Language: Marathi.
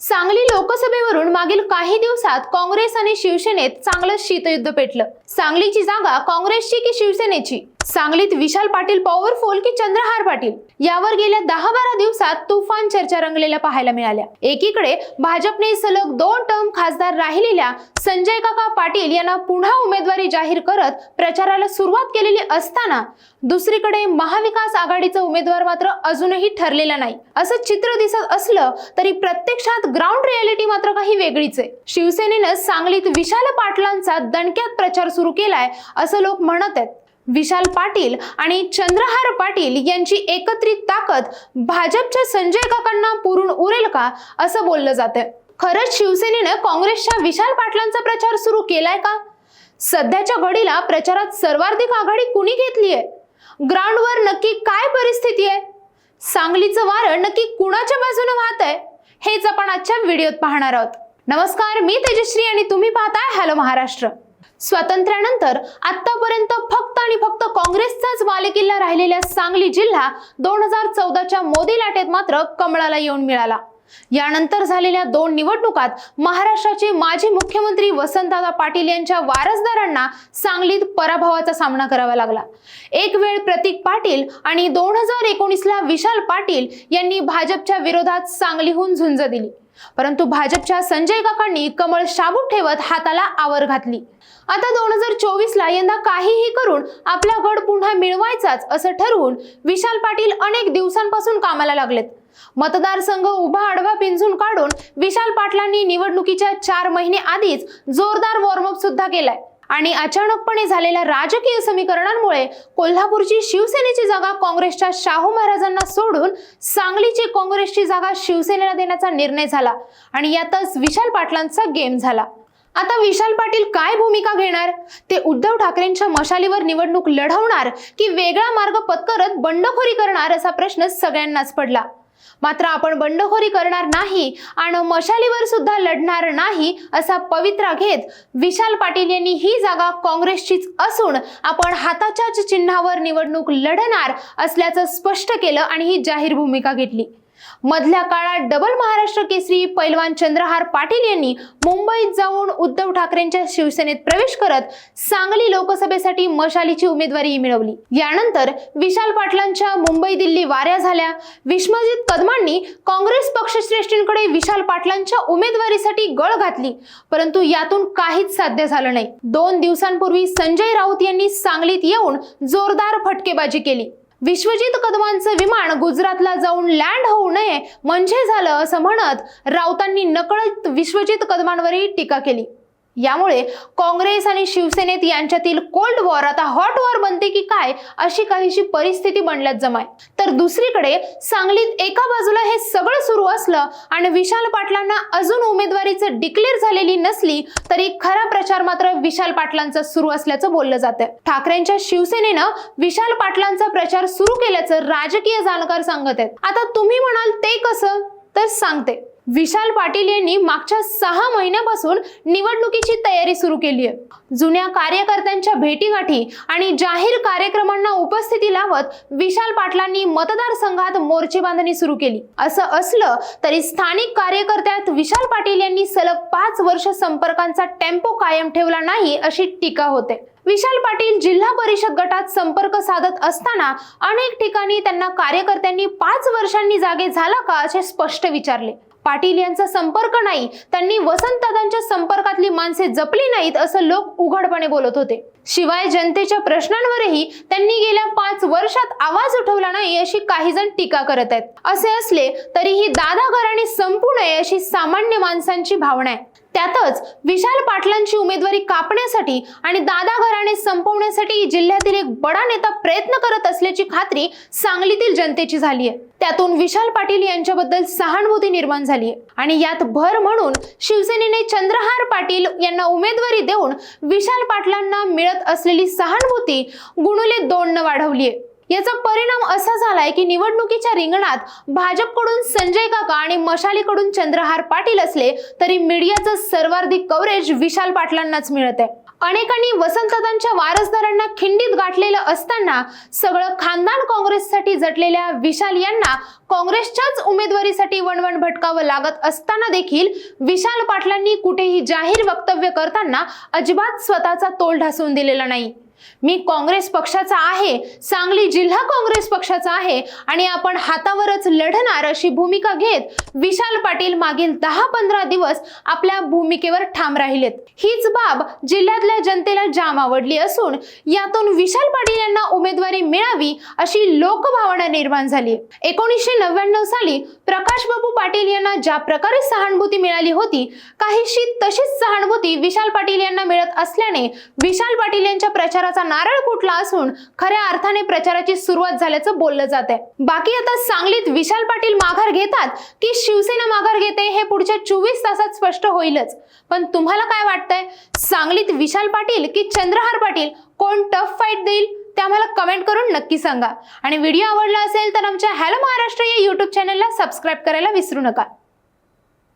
सांगली लोकसभेवरून मागील काही दिवसात काँग्रेस आणि शिवसेनेत चांगलं शीतयुद्ध पेटलं. सांगलीची जागा काँग्रेसची की शिवसेनेची? सांगलीत विशाल पाटील पॉवरफुल की चंद्रहार पाटील? यावर गेल्या दहा बारा दिवसात तुफान चर्चा रंगलेल्या पाहायला मिळाल्या. एकीकडे भाजपने सलग दोन टर्म खासदार राहिलेल्या संजय काका पाटील यांना पुन्हा उमेदवारी जाहीर करत प्रचाराला सुरुवात केलेली असताना दुसरीकडे महाविकास आघाडीचा उमेदवार मात्र अजूनही ठरलेला नाही. असं चित्र दिसत असलं तरी प्रत्यक्षात ग्राउंड रियालिटी मात्र काही वेगळीच आहे. शिवसेनेनं सांगलीत विशाल पाटलांचा दणक्यात प्रचार सुरू केलाय असं लोक म्हणत आहेत. विशाल पाटील आणि चंद्रहार पाटील यांची एकत्रित ताकद भाजपच्या संजय काकांना पुरून उरेल का असं बोललं जातंय. खरंच शिवसेनेनं काँग्रेसच्या विशाल पाटलांचा प्रचार सुरू केलाय का? सध्याच्या घडीला प्रचारात सर्वाधिक आघाडी कुणी घेतली आहे? ग्राउंडवर नक्की काय परिस्थिती आहे? सांगलीचं वारं नक्की कुणाच्या बाजूने वाहत आहे? हेच आपण आजच्या व्हिडिओत पाहणार आहोत. नमस्कार मी तेजश्री आणि तुम्ही पाहताय हॅलो महाराष्ट्र. स्वातंत्र्यानंतर आतापर्यंत फक्त आणि फक्त काँग्रेसचाच बालेकिल्ला राहिलेल्या सांगली जिल्हा दोन हजार चौदाच्या मोदी लाटेत मात्र कमळाला येऊन मिळाला. यानंतर झालेल्या दोन निवडणुकात महाराष्ट्राचे माजी मुख्यमंत्री वसंतदादा पाटील यांच्या वारसदारांना सांगलीत पराभवाचा सामना करावा लागला. एक वेळ प्रतीक पाटील आणि दोन हजार एकोणीसला विशाल पाटील यांनी भाजपच्या विरोधात सांगलीहून झुंज दिली. परंतु भाजपच्या संजय काकांनी कमळ शाबूत ठेवत हाताला आवर घातली. आता दोन हजार चोवीसला यंदा काहीही करून आपला गड पुन्हा मिळवायचाच असं ठरवून विशाल पाटील अनेक दिवसांपासून कामाला लागलेत. मतदारसंघ उभा आडवा पिंजून काढून विशाल पाटलांनी निवडणुकीच्या चार महिने आधीच जोरदार वॉर्मअप सुद्धा केलाय. आणि अचानकपणे झालेल्या राजकीय समीकरणांमुळे कोल्हापूरची शिवसेनेची जागा काँग्रेसच्या शाहू महाराजांना सोडून सांगलीची काँग्रेसची जागा शिवसेनेला देण्याचा निर्णय झाला आणि यातच विशाल पाटलांचा गेम झाला. आता विशाल पाटील काय भूमिका घेणार? ते उद्धव ठाकरेंच्या मशालीवर निवडणूक लढवणार की वेगळा मार्ग पत्करत बंडखोरी करणार असा प्रश्न सगळ्यांनाच पडला. मात्र आपण बंडखोरी करणार नाही आणि मशालीवर सुद्धा लढणार नाही असा पवित्रा घेत विशाल पाटील यांनी ही जागा काँग्रेसचीच असून आपण हाताच्याच चिन्हावर निवडणूक लढणार असल्याचं स्पष्ट केलं आणि ही जाहीर भूमिका घेतली. मधल्या काळात डबल महाराष्ट्र केसरी पैलवान चंद्रहार पाटील यांनी मुंबईत जाऊन उद्धव ठाकरेंच्या शिवसेनेत प्रवेश करत सांगली लोकसभेसाठी मशालीची उमेदवारी मिळवली. यानंतर विशाल पाटलांच्या मुंबई दिल्ली वाऱ्या झाल्या. विश्वजित कदमांनी काँग्रेस पक्षश्रेष्ठींकडे विशाल पाटलांच्या उमेदवारीसाठी गळ घातली. परंतु यातून काहीच साध्य झालं नाही. दोन दिवसांपूर्वी संजय राऊत यांनी सांगलीत येऊन जोरदार फटकेबाजी केली. विश्वजित कदमांचं विमान गुजरातला जाऊन लँड होऊ नये म्हणजे झालं असं म्हणत राऊतांनी नकळत विश्वजित कदमांवरही टीका केली. यामुळे काँग्रेस आणि शिवसेनेत यांच्यातील कोल्ड वॉर आता हॉट वॉर बनते की काय अशी काहीशी परिस्थिती बनल्यात जमाय. तर दुसरीकडे सांगलीत एका बाजूला हे सगळं सुरू असलं आणि विशाल पाटलांना अजून उमेदवारीचं डिक्लेअर झालेली नसली तरी खरा प्रचार मात्र विशाल पाटलांचा सुरू असल्याचं बोललं जातं ठाकरेंच्या शिवसेनेनं विशाल पाटलांचा प्रचार सुरू केल्याचं राजकीय जाणकार सांगत आहेत. आता तुम्ही म्हणाल ते कसं? तर सांगते. विशाल पाटील यांनी मागच्या सहा महिन्यापासून निवडणुकीची तयारी सुरू केली आहे. जुन्या कार्यकर्त्यांच्या भेटीगाठी आणि जाहीर कार्यक्रमांना उपस्थिती लावत विशाल पाटलांनी मतदारसंघात मोर्चे बांधणी सुरू केली. असं असलं तरी स्थानिक कार्यकर्त्यात विशाल पाटील यांनी सलग पाच वर्ष संपर्कांचा टेम्पो कायम ठेवला नाही अशी टीका होते. विशाल पाटील जिल्हा परिषद गटात संपर्क साधत असताना अनेक ठिकाणी त्यांना कार्यकर्त्यांनी पाच वर्षांनी जागे झाला का असे स्पष्ट विचारले. पाटील यांचा संपर्क नाही त्यांनी वसंतदादांच्या संपर्कातली माणसे जपली नाहीत असं लोक उघडपणे बोलत होते. शिवाय जनतेच्या प्रश्नांवरही त्यांनी गेल्या पाच वर्षात आवाज उठवला नाही अशी काही जण टीका करत आहेत. असे असले तरीही दादा घराणे संपू नये अशी सामान्य माणसांची भावना आहे. त्यातच विशाल पाटलांची उमेदवारी कापण्यासाठी आणि दादा घराणे संपवण्यासाठी जिल्ह्यातील एक बडा नेता प्रयत्न करत असल्याची खात्री सांगलीतील जनतेची झाली आहे. त्यातून विशाल पाटील यांच्याबद्दल सहानुभूती निर्माण झाली आहे. आणि यात भर म्हणून शिवसेनेने चंद्रहार पाटील यांना उमेदवारी देऊन विशाल पाटलांना मिळत असलेली सहानुभूती गुणुले दोन न वाढवली आहे. याचा परिणाम असा झालाय की निवडणुकीच्या रिंगणात भाजपकडून संजय काका आणि मशालीकडून चंद्रहार पाटील असले तरी मीडियाचं सर्वाधिक कव्हरेज विशाल पाटलांनाच मिळत आहे अनेकांनी वसंतदांच्या वारसदारांना खिंडीत गाठलेलं असताना सगळं खानदान काँग्रेससाठी झटलेल्या विशाल यांना काँग्रेसच्याच उमेदवारीसाठी वणवण भटकावं लागत असताना देखील विशाल पाटलांनी कुठेही जाहीर वक्तव्य करताना अजिबात स्वतःचा तोल ढासून दिलेला नाही. मी काँग्रेस पक्षाचा आहे सांगली जिल्हा काँग्रेस पक्षाचा आहे आणि आपण हातावरच लढणार अशी भूमिका घेत विशाल पाटील मागील दहा पंधरा दिवस आपल्या भूमिकेवर ठाम राहिलेत. हीच बाब जिल्ह्यातल्या जनतेला जाम आवडली असून यातून विशाल पाटील यांना उमेदवारी मिळावी अशी लोकभावना निर्माण झाली. एकोणीसशे नव्याण्णव साली प्रकाश बाबू पाटील यांना ज्या प्रकारे सहानुभूती मिळाली होती काहीशी तशीच सहानुभूती विशाल पाटील यांना मिळत असल्याने विशाल पाटील यांच्या प्रचाराचा नारळ फुटला असून खऱ्या अर्थाने प्रचाराची सुरुवात झाल्याचं बोललं जात आहे बाकी आता सांगलीत विशाल पाटील माघार घेतात की शिवसेना माघार घेते हे पुढच्या चोवीस तासात स्पष्ट होईलच. पण तुम्हाला काय वाटतंय? सांगलीत विशाल पाटील की चंद्रहार पाटील कोण टफ फाईट देईल? ते आम्हाला कमेंट करून नक्की सांगा. आणि व्हिडिओ आवडला असेल तर आमच्या हॅलो महाराष्ट्र या यूट्यूब चॅनलला सबस्क्राईब करायला विसरू नका.